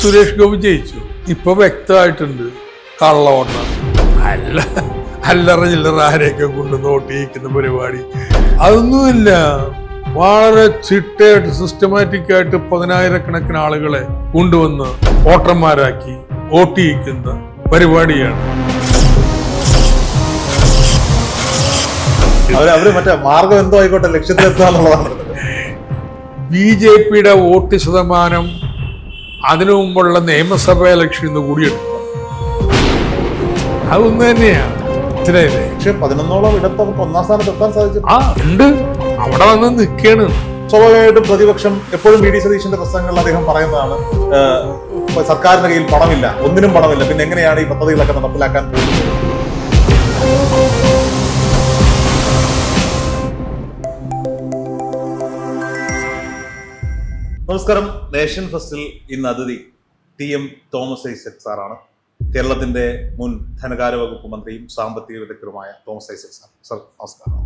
സുരേഷ് ഗോപി ജയിച്ചു. ഇപ്പൊ വ്യക്തമായിട്ടുണ്ട് കള്ളവണ്ണ അല്ല അല്ലറ ചില്ലറ ആരെയൊക്കെ കൊണ്ട് നോട്ടിയിക്കുന്ന പരിപാടി. അതൊന്നുമില്ല. വളരെ ചിട്ടയായിട്ട് സിസ്റ്റമാറ്റിക് ആയിട്ട് പതിനായിരക്കണക്കിന് ആളുകളെ കൊണ്ടുവന്ന് വോട്ടർമാരാക്കി വോട്ട് ചെയ്യിക്കുന്ന പരിപാടിയാണ്. അവർ അവർ മറ്റേ മാർഗം എന്തോ ആയിക്കോട്ടെ ലക്ഷ്യത്തിലെത്താന്നുള്ളതാണ് ബി ജെ പിയുടെ വോട്ട് ശതമാനം അതിനു മുമ്പുള്ള നിയമസഭാ ഇലക്ഷൻ ഇന്ന് കൂടിയെടുക്കും അതൊന്നു തന്നെയാണ്. മനസ്സിലായില്ലേ? പക്ഷെ പതിനൊന്നോളം ഇടത്ത് ഒന്നാം സ്ഥാനത്ത് എത്താൻ സാധിച്ചു. ആ ഉണ്ട്. അവിടെ വന്ന് നിൽക്കാണ് സ്വാഭാവികമായിട്ടും പ്രതിപക്ഷം എപ്പോഴും വി ഡി സതീശന്റെ പ്രസംഗങ്ങളിൽ അദ്ദേഹം പറയുന്നതാണ് സർക്കാരിന്റെ കയ്യിൽ പണമില്ല ഒന്നിനും പണമില്ല. പിന്നെ എങ്ങനെയാണ് ഈ പദ്ധതികളൊക്കെ നടപ്പിലാക്കാൻ നമസ്കാരം. നേഷൻ ഫസ്റ്റിൽ ഇന്ന് അതിഥി ടി എം തോമസ് ഐസക് സാറാണ്. കേരളത്തിന്റെ മുൻ ധനകാര്യ വകുപ്പ് മന്ത്രിയും സാമ്പത്തിക വിദഗ്ധരുമായ തോമസ് ഐസക് സാർ. സർ നമസ്കാരം.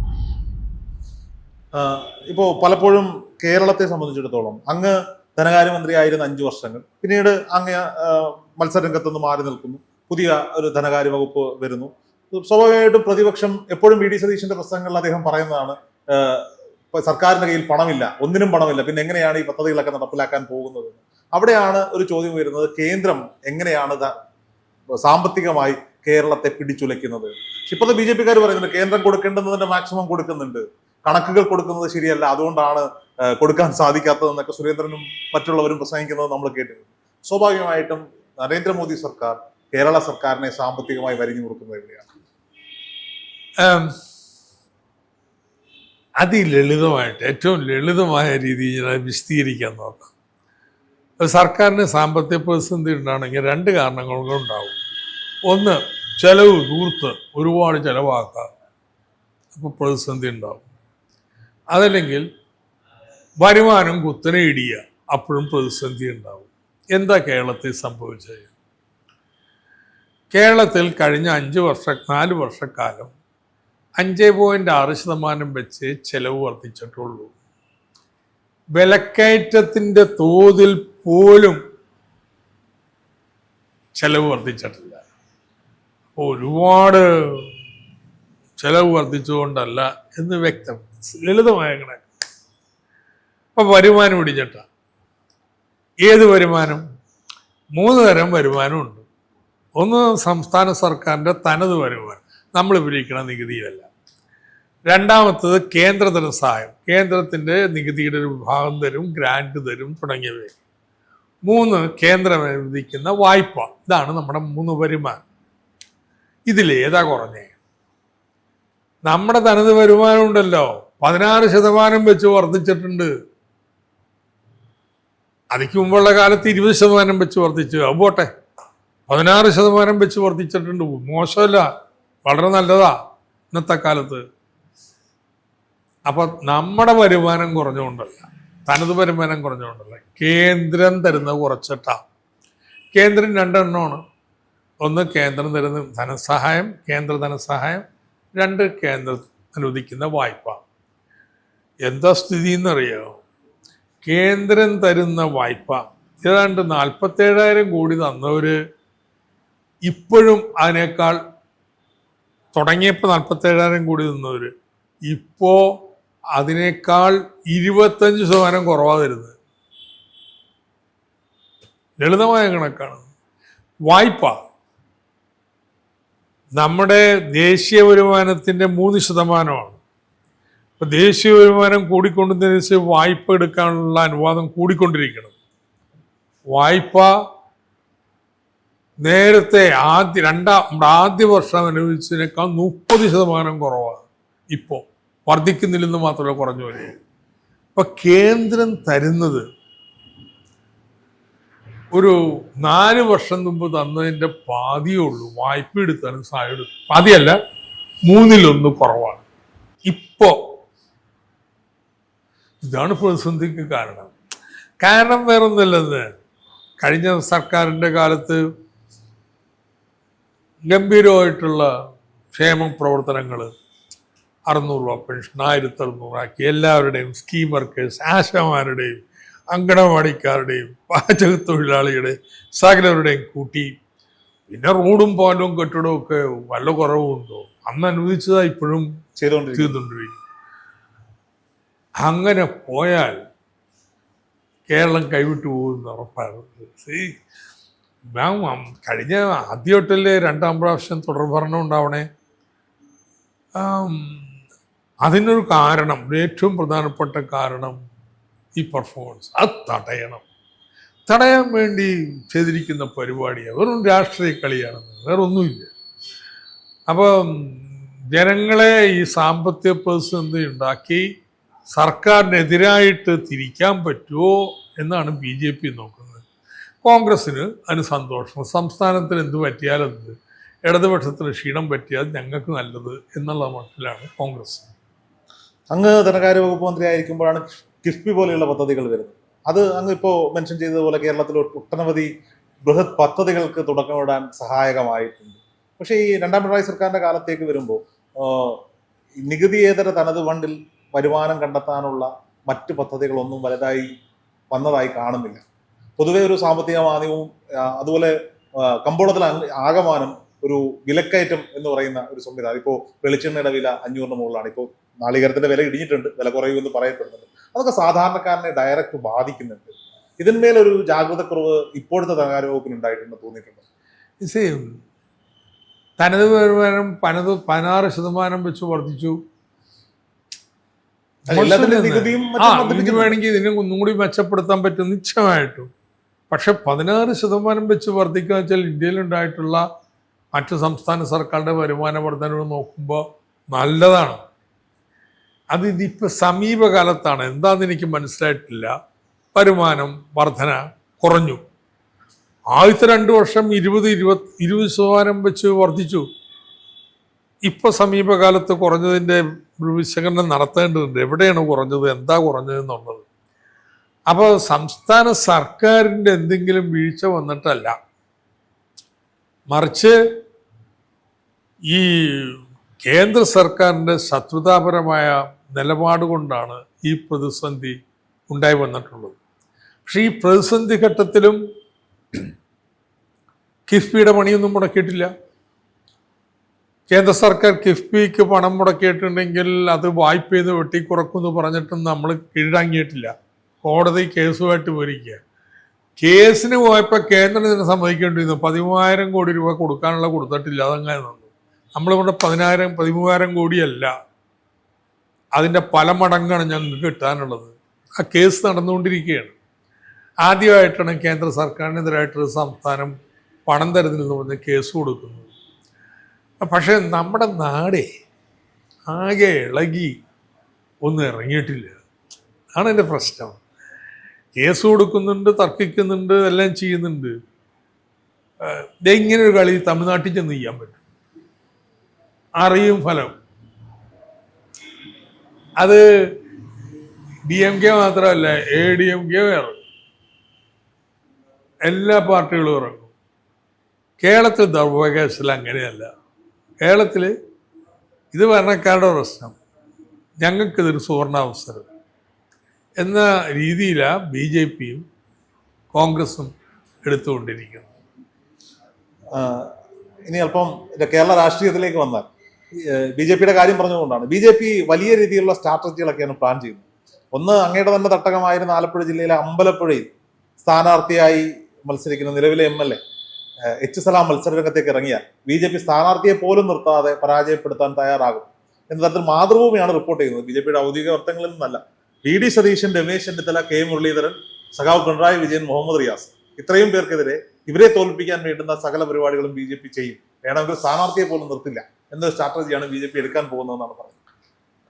ഇപ്പോ പലപ്പോഴും കേരളത്തെ സംബന്ധിച്ചിടത്തോളം അങ്ങ് ധനകാര്യമന്ത്രിയായിരുന്ന അഞ്ചു വർഷങ്ങൾ പിന്നീട് അങ്ങ് മത്സരരംഗത്തുനിന്ന് മത്സരരംഗത്ത് മാറി നിൽക്കുന്നു. പുതിയ ഒരു ധനകാര്യ വകുപ്പ് വരുന്നു. സ്വാഭാവികമായിട്ടും പ്രതിപക്ഷം എപ്പോഴും വി ഡി സതീശന്റെ പ്രസംഗങ്ങളിൽ അദ്ദേഹം പറയുന്നതാണ് ആഹ് ഇപ്പൊ സർക്കാരിന്റെ കയ്യിൽ പണമില്ല ഒന്നിനും പണമില്ല. പിന്നെ എങ്ങനെയാണ് ഈ പദ്ധതികളൊക്കെ നടപ്പിലാക്കാൻ പോകുന്നത്? അവിടെയാണ് ഒരു ചോദ്യം വരുന്നത് കേന്ദ്രം എങ്ങനെയാണ് സാമ്പത്തികമായി കേരളത്തെ പിടിച്ചുലയ്ക്കുന്നത്? ഇപ്പോഴത്തെ ബി ജെ പിക്കാർ പറയുന്നുണ്ട് കേന്ദ്രം കൊടുക്കേണ്ടതിന്റെ മാക്സിമം കൊടുക്കുന്നുണ്ട്. കണക്കുകൾ കൊടുക്കുന്നത് ശരിയല്ല അതുകൊണ്ടാണ് കൊടുക്കാൻ സാധിക്കാത്തതെന്നൊക്കെ സുരേന്ദ്രനും മറ്റുള്ളവരും പ്രസംഗിക്കുന്നത് നമ്മൾ കേട്ടിട്ടുണ്ട്. സ്വാഭാവികമായിട്ടും നരേന്ദ്രമോദി സർക്കാർ കേരള സർക്കാരിനെ സാമ്പത്തികമായി വരിഞ്ഞു കൊടുക്കുന്നത് എവിടെയാണ് അതിലളിതമായിട്ട് ഏറ്റവും ലളിതമായ രീതിയിൽ ഞാൻ വിശദീകരിക്കാൻ നോക്കാം. സർക്കാരിന് സാമ്പത്തിക പ്രതിസന്ധി ഉണ്ടാണെങ്കിൽ രണ്ട് കാരണങ്ങൾ ഉണ്ടാവും. ഒന്ന് ചെലവ് ദൂർത്ത് ഒരുപാട് ചിലവാക്കുക അപ്പോൾ പ്രതിസന്ധി ഉണ്ടാവും. അതല്ലെങ്കിൽ വരുമാനം കുത്തനെ ഇടിയുക അപ്പോഴും പ്രതിസന്ധി ഉണ്ടാവും. എന്താ കേരളത്തിൽ സംഭവിച്ചത്? കേരളത്തിൽ കഴിഞ്ഞ അഞ്ച് വർഷ നാല് വർഷക്കാലം അഞ്ച് പോയിന്റ് ആറ് ശതമാനം വെച്ച് ചെലവ് വർദ്ധിച്ചിട്ടുള്ളൂ. വിലക്കയറ്റത്തിന്റെ തോതിൽ പോലും ചെലവ് വർദ്ധിച്ചിട്ടില്ല. ഒരുപാട് ചെലവ് വർദ്ധിച്ചുകൊണ്ടല്ല എന്ന് വ്യക്തം ലളിതമായ കണക്ക്. അപ്പൊ വരുമാനം ഇടിഞ്ഞിട്ട. ഏത് വരുമാനം? മൂന്ന് തരം വരുമാനമുണ്ട് ഒന്ന് സംസ്ഥാന സർക്കാരിന്റെ തനത് വരുമാനം. നമ്മൾ പിരിക്കുന്ന നികുതിയിലല്ല. രണ്ടാമത്തത് കേന്ദ്ര ധനസഹായം കേന്ദ്രത്തിന്റെ നികുതിയുടെ ഒരു വിഭാഗം തരും ഗ്രാൻഡ് തരും തുടങ്ങിയവ മൂന്ന് കേന്ദ്രം വിധിക്കുന്ന വായ്പ ഇതാണ് നമ്മുടെ മൂന്ന് വരുമാനം. ഇതിൽ ഏതാ കുറഞ്ഞേ? നമ്മുടെ തനത് വരുമാനം ഉണ്ടല്ലോ. പതിനാറ് ശതമാനം വെച്ച് വർദ്ധിച്ചിട്ടുണ്ട്. അതിക്ക് മുമ്പുള്ള കാലത്ത് ഇരുപത് ശതമാനം വെച്ച് വർദ്ധിച്ചു. അത് പോട്ടെ. പതിനാറ് ശതമാനം വെച്ച് വർദ്ധിച്ചിട്ടുണ്ട്. മോശമല്ല. വളരെ നല്ലതാ ഇന്നത്തെ കാലത്ത്. അപ്പൊ നമ്മുടെ വരുമാനം കുറഞ്ഞുകൊണ്ടല്ല തനത് വരുമാനം കുറഞ്ഞുകൊണ്ടല്ല കേന്ദ്രം തരുന്നത് കുറച്ചിട്ടാ. കേന്ദ്രം രണ്ടെണ്ണമാണ്. ഒന്ന് കേന്ദ്രം തരുന്ന ധനസഹായം കേന്ദ്ര ധനസഹായം രണ്ട് കേന്ദ്രം അനുവദിക്കുന്ന വായ്പ. എന്താ സ്ഥിതി എന്നറിയോ കേന്ദ്രം തരുന്ന വായ്പ. ഏതാണ്ട് നാൽപ്പത്തേഴായിരം കോടി തന്നവര് ഇപ്പോഴും അതിനേക്കാൾ തുടങ്ങിയപ്പോൾ നാൽപ്പത്തേഴായിരം കോടി നിന്നവർ ഇപ്പോ അതിനേക്കാൾ ഇരുപത്തഞ്ച് ശതമാനം കുറവാതിരുന്നത് ലളിതമായ കണക്കാണ്. വായ്പ. നമ്മുടെ ദേശീയ വരുമാനത്തിന്റെ മൂന്ന് ശതമാനമാണ്. ഇപ്പൊ ദേശീയ വരുമാനം കൂടിക്കൊണ്ടുന്നതിനനുസരിച്ച് വായ്പ എടുക്കാനുള്ള അനുവാദം കൂടിക്കൊണ്ടിരിക്കണം. വായ്പ നേരത്തെ ആദ്യ രണ്ടാം നമ്മുടെ ആദ്യ വർഷം അനുവദിച്ചതിനേക്കാൾ മുപ്പത് ശതമാനം കുറവാണ്. ഇപ്പോൾ വർദ്ധിക്കുന്നില്ലെന്ന് മാത്രമല്ല കുറഞ്ഞു വരിക ഇപ്പൊ കേന്ദ്രം തരുന്നത് ഒരു നാല് വർഷം മുമ്പ് തന്നതിന്റെ പാതിയേ ഉള്ളൂ. വായ്പ എടുത്താലും സഹായം എടുത്തു പാതിയല്ല മൂന്നിലൊന്ന് കുറവാണ്. ഇപ്പോ ഇതാണ് പ്രതിസന്ധിക്ക് കാരണം. കാരണം വേറൊന്നുമല്ലെന്ന്. കഴിഞ്ഞ സർക്കാരിന്റെ കാലത്ത് ഗംഭീരമായിട്ടുള്ള ക്ഷേമ പ്രവർത്തനങ്ങൾ അറുന്നൂറ് രൂപ പെൻഷൻ ആയിരത്തി അറുന്നൂറാക്കി എല്ലാവരുടെയും സ്കീം വർക്കേഴ്സ് ആശമാരുടെയും അങ്കണവാടിക്കാരുടെയും പാചക തൊഴിലാളിയുടെ സകലരുടെയും കൂട്ടി. പിന്നെ റോഡും പാലവും കെട്ടിടവും ഒക്കെ വല്ല കുറവുണ്ടോ അന്ന് അനുവദിച്ചതാ ഇപ്പോഴും ചെയ്തുകൊണ്ടിരിക്കും അങ്ങനെ പോയാൽ കേരളം കൈവിട്ടു പോകുന്ന ഉറപ്പാണ്. See, അം- കഴിഞ്ഞ ആദ്യമായിട്ടല്ലേ രണ്ടാം പ്രാവശ്യം തുടർഭരണം ഉണ്ടാവണേ. അതിനൊരു കാരണം ഏറ്റവും പ്രധാനപ്പെട്ട കാരണം ഈ പെർഫോമൻസ് അത് തടയണം. തടയാൻ വേണ്ടി ചെയ്തിരിക്കുന്ന പരിപാടിയാണ് വെറും രാഷ്ട്രീയ കളിയാണെന്ന് വേറെ ഒന്നുമില്ല അപ്പം ജനങ്ങളെ ഈ സാമ്പത്തിക പ്രതിസന്ധി ഉണ്ടാക്കി സർക്കാരിനെതിരായിട്ട് തിരിക്കാൻ പറ്റുമോ എന്നാണ് ബി ജെ പി നോക്കുന്നത്. കോൺഗ്രസ്സിന് അതിന് സന്തോഷം. സംസ്ഥാനത്തിന് എന്ത് പറ്റിയാലെന്ത് ഇടതുപക്ഷത്തിന് ക്ഷീണം പറ്റിയാൽ ഞങ്ങൾക്ക് നല്ലത് എന്നുള്ള മട്ടിലാണ് കോൺഗ്രസ്. അങ്ങ് ധനകാര്യ വകുപ്പ് മന്ത്രി ആയിരിക്കുമ്പോഴാണ് കിഫ്ബി പോലെയുള്ള പദ്ധതികൾ വരുന്നത്. അത് അങ്ങ് ഇപ്പോൾ മെൻഷൻ ചെയ്തതുപോലെ കേരളത്തിൽ ഒട്ടനവധി ബൃഹത് പദ്ധതികൾക്ക് തുടക്കമിടാൻ സഹായകമായിട്ടുണ്ട്. പക്ഷേ ഈ രണ്ടാം പിണറായി സർക്കാരിന്റെ കാലത്തേക്ക് വരുമ്പോൾ നികുതിയേതര തനത് ഫണ്ടിൽ വരുമാനം കണ്ടെത്താനുള്ള മറ്റ് പദ്ധതികളൊന്നും വലുതായി വന്നതായി കാണുന്നില്ല. പൊതുവെ ഒരു സാമ്പത്തിക മാന്ദ്യവും അതുപോലെ കമ്പോളത്തിൽ ആകമാനം ഒരു വിലക്കയറ്റം എന്ന് പറയുന്ന ഒരു സംവിധാനം. ഇപ്പോൾ വെളിച്ചെണ്ണയുടെ വില അഞ്ഞൂറിന് മുകളിലാണ്. ഇപ്പോൾ നാളികരത്തിന്റെ വില ഇടിഞ്ഞിട്ടുണ്ട്. വില കുറയുമെന്ന് പറയപ്പെടുന്നുണ്ട്. അതൊക്കെ സാധാരണക്കാരനെ ഡയറക്റ്റ് ബാധിക്കുന്നുണ്ട്. ഇതിന്മേലൊരു ജാഗ്രതക്കുറവ് ഇപ്പോഴത്തെ ധനകാര്യ വകുപ്പിന് ഉണ്ടായിട്ടുണ്ട് തോന്നിയിട്ടുണ്ട്. സെയിം തനത് വരുമാനം പനത് പതിനാറ് ശതമാനം വെച്ച് വർദ്ധിച്ചു. വർദ്ധിപ്പിക്കുന്നുണ്ട്. വേണമെങ്കിൽ ഇതിനെ ഒന്നും കൂടി മെച്ചപ്പെടുത്താൻ പറ്റും. നിശ്ചയമായിട്ടും. പക്ഷെ പതിനാറ് ശതമാനം വെച്ച് വർദ്ധിക്കുക വെച്ചാൽ ഇന്ത്യയിലുണ്ടായിട്ടുള്ള മറ്റ് സംസ്ഥാന സർക്കാരുടെ വരുമാന വർധനവ് നോക്കുമ്പോൾ നല്ലതാണ്. അത് ഇതിപ്പോൾ സമീപകാലത്താണ്. എന്താണെന്ന് എനിക്ക് മനസ്സിലായിട്ടില്ല. വരുമാനം വർധന കുറഞ്ഞു. ആദ്യത്തെ രണ്ട് വർഷം ഇരുപത് ഇരുപത് ഇരുപത് ശതമാനം വെച്ച് വർദ്ധിച്ചു. ഇപ്പൊ സമീപകാലത്ത് കുറഞ്ഞതിന്റെ വിശകലനം നടത്തേണ്ടതുണ്ട്. എവിടെയാണ് കുറഞ്ഞത്? എന്താ കുറഞ്ഞതെന്നുള്ളത് അപ്പോൾ സംസ്ഥാന സർക്കാരിന്റെ എന്തെങ്കിലും വീഴ്ച വന്നിട്ടല്ല. മറിച്ച് ഈ കേന്ദ്ര സർക്കാരിന്റെ ശത്രുതാപരമായ നിലപാട് കൊണ്ടാണ് ഈ പ്രതിസന്ധി ഉണ്ടായി വന്നിട്ടുള്ളത്. പക്ഷേ ഈ പ്രതിസന്ധി ഘട്ടത്തിലും കിഫ്ബിയുടെ പണിയൊന്നും മുടക്കിയിട്ടില്ല. കേന്ദ്ര സർക്കാർ കിഫ്ബിക്ക് പണം മുടക്കിയിട്ടുണ്ടെങ്കിൽ അത് വായ്പ ചെയ്ത് വെട്ടിക്കുറക്കുമെന്ന് പറഞ്ഞിട്ടും നമ്മൾ കീഴടങ്ങിയിട്ടില്ല. കോടതി കേസുമായിട്ട് പോയിരിക്കുക. കേസിന് പോയപ്പോൾ കേന്ദ്രം ഇതിനെ സമ്മതിക്കേണ്ടിരുന്നു പതിമൂവായിരം കോടി രൂപ കൊടുക്കാനുള്ള കൊടുത്തിട്ടില്ല അതങ്ങനെ നിന്നു നമ്മളിവിടെ പതിനായിരം പതിമൂവായിരം കോടിയല്ല. അതിന്റെ പല മടങ്ങാണ് ഞങ്ങൾക്ക് കിട്ടാനുള്ളത്. ആ കേസ് നടന്നുകൊണ്ടിരിക്കുകയാണ്. ആദ്യമായിട്ടാണ് കേന്ദ്ര സർക്കാരിനെതിരായിട്ടൊരു സംസ്ഥാനം പണം തരുന്നില്ലെന്ന് പറഞ്ഞ് കേസ് കൊടുക്കുന്നത്. പക്ഷേ നമ്മുടെ നാടേ ആകെ ഇളകി ഒന്നും ഇറങ്ങിയിട്ടില്ല. അതാണ് എന്റെ പ്രശ്നം. കേസ് കൊടുക്കുന്നുണ്ട് തർക്കിക്കുന്നുണ്ട് എല്ലാം ചെയ്യുന്നുണ്ട്. ഇങ്ങനെ ഒരു കളി തമിഴ്നാട്ടിൽ ചെന്ന് ചെയ്യാൻ പറ്റും. അറിയും ഫലം അത് ഡി എം കെ മാത്രമല്ല എ ഡി എം കെ വേറെ. എല്ലാ പാർട്ടികളും ഇറങ്ങും. കേരളത്തിൽ ദൗർഭാഗ്യവശാൽ അങ്ങനെയല്ല. കേരളത്തിൽ ഇത് ഭരണക്കാരുടെ പ്രശ്നം. ഞങ്ങൾക്കിതൊരു സുവർണാവസരം. എന്ന രീതിയിലാണ് ബി ജെ പിയും കോൺഗ്രസും എടുത്തുകൊണ്ടിരിക്കുന്നത്. ഇനി അല്പം കേരള രാഷ്ട്രീയത്തിലേക്ക് വന്നാൽ ബി ജെ പിയുടെ കാര്യം പറഞ്ഞുകൊണ്ടാണ്. ബി ജെ പി വലിയ രീതിയിലുള്ള സ്ട്രാറ്റജികളൊക്കെയാണ് പ്ലാൻ ചെയ്യുന്നത്. ഒന്ന് അങ്ങയുടെ തന്നെ തട്ടകമായിരുന്ന ആലപ്പുഴ ജില്ലയിലെ അമ്പലപ്പുഴയിൽ സ്ഥാനാർത്ഥിയായി മത്സരിക്കുന്ന നിലവിലെ M L A H Salam മത്സരരംഗത്തേക്ക് ഇറങ്ങിയാൽ ബി ജെ പി സ്ഥാനാർത്ഥിയെ പോലും നിർത്താതെ പരാജയപ്പെടുത്താൻ തയ്യാറാകും എന്ന തരത്തിൽ മാതൃഭൂമിയാണ് റിപ്പോർട്ട് ചെയ്യുന്നത്. ബി ജെ പിയുടെ ഔദ്യോഗിക വൃത്തങ്ങളിൽ നിന്നല്ല. V D Satheesan Ramesh Chennithala K Muraleedharan സഖാവ് പിണറായി വിജയൻ മുഹമ്മദ് റിയാസ്. ഇത്രയും പേർക്കെതിരെ ഇവരെ തോൽപ്പിക്കാൻ വേണ്ടുന്ന സകല പരിപാടികളും ബി ജെ പി ചെയ്യും. വേണമെങ്കിൽ സ്ഥാനാർത്ഥിയെ പോലും നിർത്തില്ല. എന്നൊരു സ്ട്രാറ്റജിയാണ് ബി ജെ പി എടുക്കാൻ പോകുന്നതെന്നാണ് പറയുന്നത്.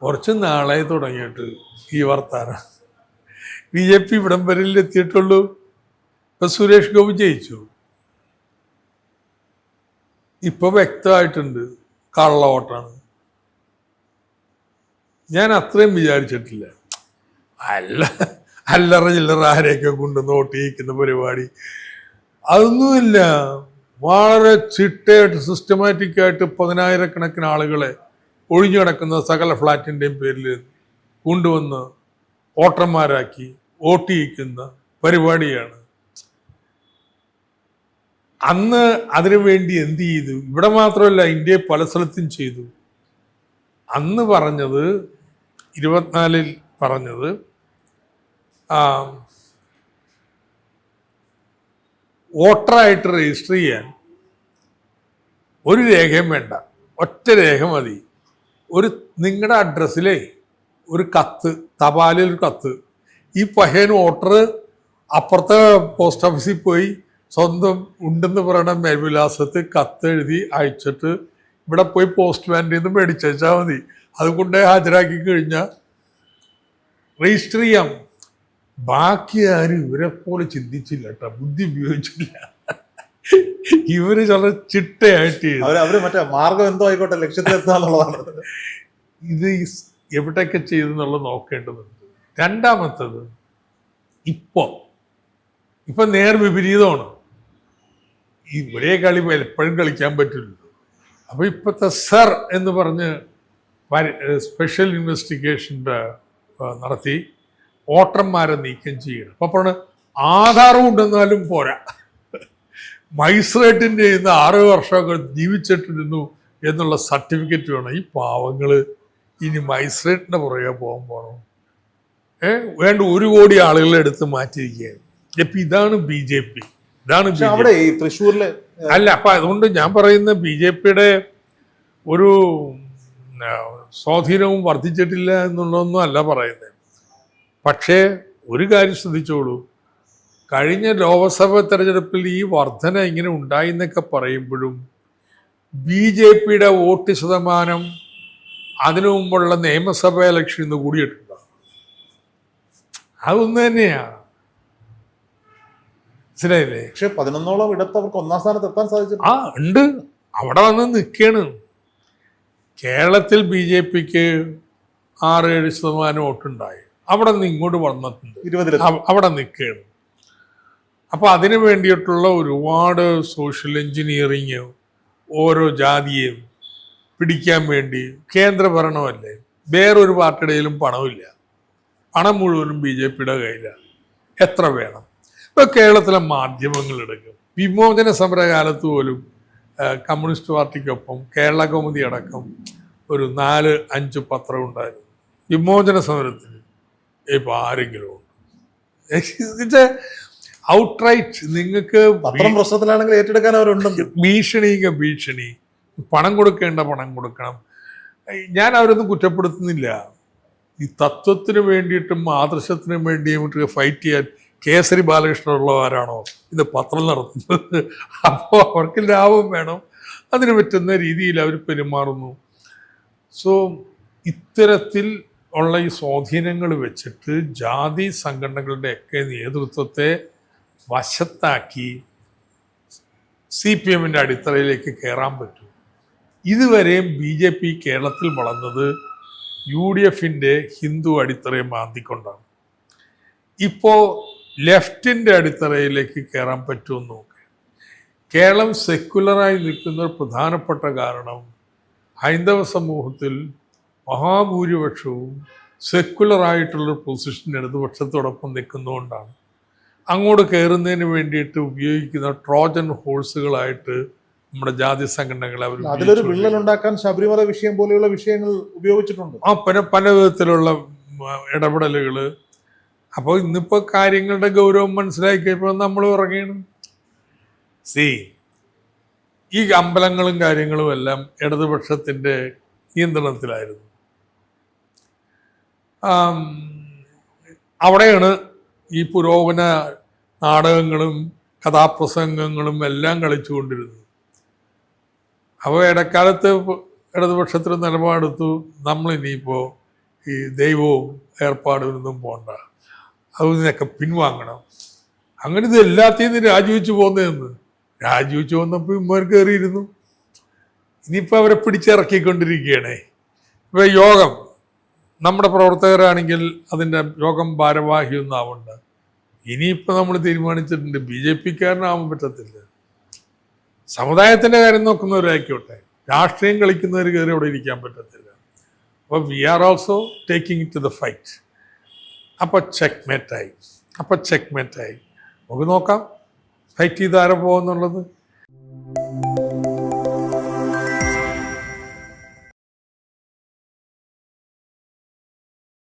കുറച്ച് നാളായി തുടങ്ങിയിട്ട് ഈ വർത്താനം. ബി ജെ പി ഇവിടം എത്തിയിട്ടുള്ളൂ. ഇപ്പൊ സുരേഷ് ഗോപി ജയിച്ചു. ഇപ്പൊ വ്യക്തമായിട്ടുണ്ട് കള്ള വോട്ടാണ്. ഞാൻ അത്രയും വിചാരിച്ചിട്ടില്ല. അല്ല അല്ലറ ചില്ലറ ആരെയൊക്കെ കൊണ്ടുവന്ന് നോട്ടിയിക്കുന്ന പരിപാടി. അതൊന്നുമില്ല. വളരെ ചിട്ടയായിട്ട് സിസ്റ്റമാറ്റിക് ആയിട്ട് പതിനായിരക്കണക്കിന് ആളുകളെ ഒഴിഞ്ഞു കിടക്കുന്ന സകല ഫ്ലാറ്റിന്റെയും പേരിൽ കൊണ്ടുവന്ന് വോട്ടർമാരാക്കി വോട്ടിയിക്കുന്ന പരിപാടിയാണ്. അന്ന് അതിനുവേണ്ടി എന്ത് ചെയ്തു? ഇവിടെ മാത്രമല്ല ഇന്ത്യയെ പല സ്ഥലത്തും ചെയ്തു. അന്ന് പറഞ്ഞത് ഇരുപത്തിനാലിൽ പറഞ്ഞത് വോട്ടറായിട്ട് രജിസ്റ്റർ ചെയ്യാൻ ഒരു രേഖയും വേണ്ട. ഒറ്റ രേഖ മതി. ഒരു നിങ്ങളുടെ അഡ്രസ്സിലെ ഒരു കത്ത് തപാലിൽ ഒരു കത്ത്. ഈ പഹയൻ വോട്ടർ അപ്പുറത്തെ പോസ്റ്റ് ഓഫീസിൽ പോയി സ്വന്തം ഉണ്ടെന്ന് പറയുന്ന മേൽവിലാസത്തിൽ കത്ത് എഴുതി അയച്ചിട്ട് ഇവിടെ പോയി പോസ്റ്റ്മാന്റെ നിന്ന് മേടിച്ചാൽ മതി. അതുകൊണ്ട് ഹാജരാക്കി കഴിഞ്ഞാൽ രജിസ്റ്റർ ചെയ്യാം. ബാക്കി ആരും ഇവരെ പോലെ ചിന്തിച്ചില്ല കേട്ടോ ബുദ്ധി ഉപയോഗിച്ചില്ല ഇവർ ചില ചിട്ടയായിട്ട് അവർ മറ്റേ മാർഗം എന്തോ ആയിക്കോട്ടെ ലക്ഷ്യത്തിലെത്താന്നുള്ളതാണ് ഇത് എവിടെയൊക്കെ ചെയ്തെന്നുള്ളത് നോക്കേണ്ടതുണ്ട്. രണ്ടാമത്തത് ഇപ്പൊ. ഇപ്പൊ നേർ വിപരീതമാണ്. ഈ ഒരേ കളി എപ്പോഴും കളിക്കാൻ പറ്റില്ലല്ലോ അപ്പൊ ഇപ്പോഴത്തെ സർ എന്ന് പറഞ്ഞ് സ്പെഷ്യൽ ഇൻവെസ്റ്റിഗേഷന്റെ നടത്തി വോട്ടർമാരെ നീക്കം ചെയ്യണം. അപ്പൊ പറഞ്ഞ ആധാരം ഉണ്ടെന്നാലും പോരാ. മൈസ്രേറ്റിന്റെ ഇന്ന് ആറ് വർഷമൊക്കെ ജീവിച്ചിട്ടിരുന്നു എന്നുള്ള സർട്ടിഫിക്കറ്റ് വേണം. ഈ പാവങ്ങൾ ഇനി മൈസ്രേറ്റിന്റെ പുറകെ പോകാൻ പോകണം ഏ വേണ്ട ഒരു കോടി ആളുകളെ എടുത്ത് മാറ്റിയിരിക്കുകയാണ്. ഇപ്പൊ ഇതാണ് ബി ജെ പി. ഇതാണ് അവിടെ ഈ തൃശ്ശൂരിലെ അല്ല അപ്പൊ അതുകൊണ്ട് ഞാൻ പറയുന്ന ബി ജെ പിയുടെ ഒരു സ്വാധീനവും വർദ്ധിച്ചിട്ടില്ല എന്നുള്ളതൊന്നും അല്ല പറയുന്നത്. പക്ഷേ ഒരു കാര്യം ശ്രദ്ധിച്ചോളൂ. കഴിഞ്ഞ ലോക്സഭ തെരഞ്ഞെടുപ്പിൽ ഈ വർധന ഇങ്ങനെ ഉണ്ടായി എന്നൊക്കെ പറയുമ്പോഴും ബി ജെ പിയുടെ വോട്ട് ശതമാനം അതിനു മുമ്പുള്ള നിയമസഭാ ഇലക്ഷൻ ഇന്ന് കൂടിയിട്ടുണ്ട്. അതൊന്നു തന്നെയാണ് മനസ്സിലായില്ലേ? പക്ഷെ പതിനൊന്നോളം ഇടത്ത് അവർക്ക് ഒന്നാം സ്ഥാനത്ത് എത്താൻ സാധിച്ചു ആ ഉണ്ട്. അവിടെ വന്ന് നിൽക്കുകയാണ് കേരളത്തിൽ ബി ജെ പിക്ക് ആറ് ഏഴ് ശതമാനം വോട്ടുണ്ടായി. അവിടെ നിന്ന് ഇങ്ങോട്ട് വന്നിട്ടുണ്ട് അവിടെ നിൽക്കുകയാണ്. അപ്പോൾ അതിനു വേണ്ടിയിട്ടുള്ള ഒരുപാട് സോഷ്യൽ എഞ്ചിനീയറിങ് ഓരോ ജാതിയെയും പിടിക്കാൻ വേണ്ടി കേന്ദ്ര ഭരണമല്ലേ? വേറൊരു പാർട്ടിയുടെയിലും പണമില്ല. പണം മുഴുവനും ബി ജെ പിയുടെ കയ്യിലാണ്. എത്ര വേണം? ഇപ്പൊ കേരളത്തിലെ മാധ്യമങ്ങൾ എടുക്കും. വിമോചന സമരകാലത്ത് പോലും കമ്മ്യൂണിസ്റ്റ് പാർട്ടിക്കൊപ്പം കേരള കൗമുദി അടക്കം ഒരു നാല് അഞ്ച് പത്രം ഉണ്ടായിരുന്നു. വിമോചന സമരത്തിന്. ഇപ്പൊ ആരെങ്കിലും ഉണ്ട്? ഔട്ട്റൈറ്റ് നിങ്ങൾക്ക് പത്രം പ്രശ്നത്തിലാണെങ്കിൽ ഏറ്റെടുക്കാൻ അവരുണ്ട് ഭീഷണിക ഭീഷണി. പണം കൊടുക്കേണ്ട പണം കൊടുക്കണം. ഞാൻ അവരൊന്നും കുറ്റപ്പെടുത്തുന്നില്ല. ഈ തത്വത്തിന് വേണ്ടിയിട്ടും ആദർശത്തിനും വേണ്ടിയും ഫൈറ്റ് ചെയ്യാൻ കേസരി ബാലകൃഷ്ണൻ ഉള്ളവരാണോ? ഇത് പത്രം നടത്തുന്നത്. അപ്പോൾ അവർക്ക് ലാഭം വേണം. അതിന് പറ്റുന്ന രീതിയിൽ അവർ പെരുമാറുന്നു. സോ ഇത്തരത്തിൽ ഉള്ള ഈ സ്വാധീനങ്ങൾ വെച്ചിട്ട് ജാതി സംഘടനകളുടെയൊക്കെ നേതൃത്വത്തെ വശത്താക്കി സി പി എമ്മിന്റെ അടിത്തറയിലേക്ക് കയറാൻ പറ്റും. ഇതുവരെയും ബി ജെ പി കേരളത്തിൽ വളർന്നത് യു ഡി എഫിന്റെ ഹിന്ദു അടിത്തറയെ മാന്തിക്കൊണ്ടാണ്. ഇപ്പോൾ ലെഫ്റ്റിന്റെ അടിത്തറയിലേക്ക് കയറാൻ പറ്റുമെന്ന് നോക്കുക കേരളം സെക്കുലറായി നിൽക്കുന്ന ഒരു പ്രധാനപ്പെട്ട കാരണം ഹൈന്ദവ സമൂഹത്തിൽ മഹാഭൂരിപക്ഷവും സെക്കുലറായിട്ടുള്ള പൊസിഷൻ ഇടതുപക്ഷത്തോടൊപ്പം നിൽക്കുന്നതുകൊണ്ടാണ്. അങ്ങോട്ട് കയറുന്നതിന് വേണ്ടിയിട്ട് ഉപയോഗിക്കുന്ന ട്രോജൻ ഹോഴ്സുകളായിട്ട് നമ്മുടെ ജാതി സംഘടനകളെ അവർ അതിലൊരു വിള്ളൽ ഉണ്ടാക്കാൻ ശബരിമല വിഷയം പോലെയുള്ള വിഷയങ്ങൾ ഉപയോഗിച്ചിട്ടുണ്ട്. ആ പല പല വിധത്തിലുള്ള ഇടപെടലുകൾ. അപ്പോൾ ഇന്നിപ്പോൾ കാര്യങ്ങളുടെ ഗൗരവം മനസ്സിലാക്കി കഴിഞ്ഞപ്പോൾ നമ്മൾ ഇറങ്ങിയാണ് സി ഈ അമ്പലങ്ങളും കാര്യങ്ങളും എല്ലാം ഇടതുപക്ഷത്തിന്റെ നിയന്ത്രണത്തിലായിരുന്നു. അവിടെയാണ് ഈ പുരോഗമന നാടകങ്ങളും കഥാപ്രസംഗങ്ങളും എല്ലാം കളിച്ചുകൊണ്ടിരുന്നത്. അപ്പോൾ ഇടക്കാലത്ത് ഇടതുപക്ഷത്തിന് നിലപാടെടുത്തു. നമ്മൾ ഇനിയിപ്പോൾ ഈ ദൈവവും ഏർപ്പാടുകളൊന്നും പോണ്ട. അതിൽ നിന്നൊക്കെ പിൻവാങ്ങണം. അങ്ങനെ ഇത് എല്ലാത്തിൽ രാജിവെച്ച് പോകുന്നതെന്ന് രാജിവെച്ചു വന്നപ്പോൾ ഇമ്മർ കയറിയിരുന്നു ഇനിയിപ്പോൾ അവരെ പിടിച്ചിറക്കിക്കൊണ്ടിരിക്കുകയാണേ. ഇപ്പോൾ യോഗം. നമ്മുടെ പ്രവർത്തകരാണെങ്കിൽ അതിന്റെ യോഗം ഭാരവാഹിയൊന്നും ആവണ്ട ഇനിയിപ്പോൾ നമ്മൾ തീരുമാനിച്ചിട്ടുണ്ട് ബി ജെ പിക്കാരനാവാൻ പറ്റത്തില്ല. സമുദായത്തിന്റെ കാര്യം നോക്കുന്നവരായിക്കോട്ടെ. രാഷ്ട്രീയം കളിക്കുന്നവർ കയറി അവിടെ ഇരിക്കാൻ പറ്റത്തില്ല. അപ്പോൾ we are also taking to the fight അപ്പോൾ ചെക്ക് മേറ്റായി അപ്പോൾ ചെക്ക് മേറ്റായി നമുക്ക് നോക്കാം. ഫൈറ്റ് ചെയ്ത് ആരെ പോകുന്നുള്ളത്